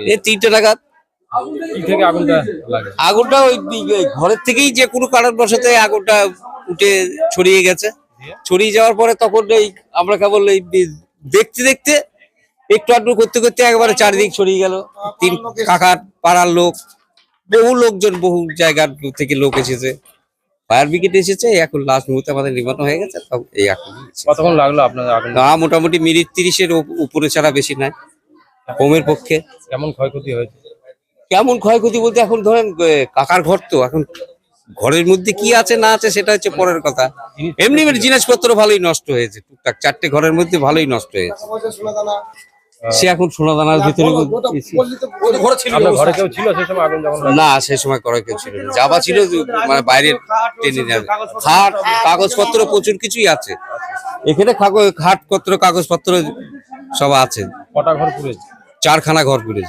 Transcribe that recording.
এই তিনটে নাগাদ। থেকে আগুনটা লাগে? আগুনটা ওই ঘরের থেকেই যে কোনো কারণবশত আগুনটা উঠে ছড়িয়ে গেছে। ছড়িয়ে যাওয়ার পরে তখন এই আমরা কেবল এই দেখতে দেখতে একটু আধটু করতে করতে একবারে চারিদিক ছড়িয়ে গেল। তিন কাকার পাড়ার লোক বহু লোকজন বহু জায়গার থেকে লোক এসেছে। ফায়ার ব্রিগেড এসেছে এখন লাস্ট মুহূর্তে আমাদের নির্মাণ হয়ে গেছে এই এখন কতক্ষণ লাগল আপনার না মোটামুটি মিনিট তিরিশের উপ- উপরে ছাড়া বেশি নাই। কমের পক্ষে। কেমন ক্ষয়ক্ষতি হয়েছে? কেমন ক্ষয়ক্ষতি বলতে এখন ধরেন কাকার ঘর তো এখন ঘরের মধ্যে কি আছে না আছে সেটা হচ্ছে পরের কথা। এমনি এমনি জিনিসপত্র ভালোই নষ্ট হয়েছে টুকটাক চারটে ঘরের মধ্যে ভালোই নষ্ট হয়েছে। সে এখন সোনা দানার ভিতরে? না সে সময় করা কেউ ছিল না। যাবা ছিল যে মানে বাইরের টেনে যাবে খাট কাগজপত্র প্রচুর কিছুই আছে। এখানে কাগজ খাটপত্র কাগজপত্র সব আছে। কটা ঘর পুড়েছে? চারখানা ঘর পুড়েছে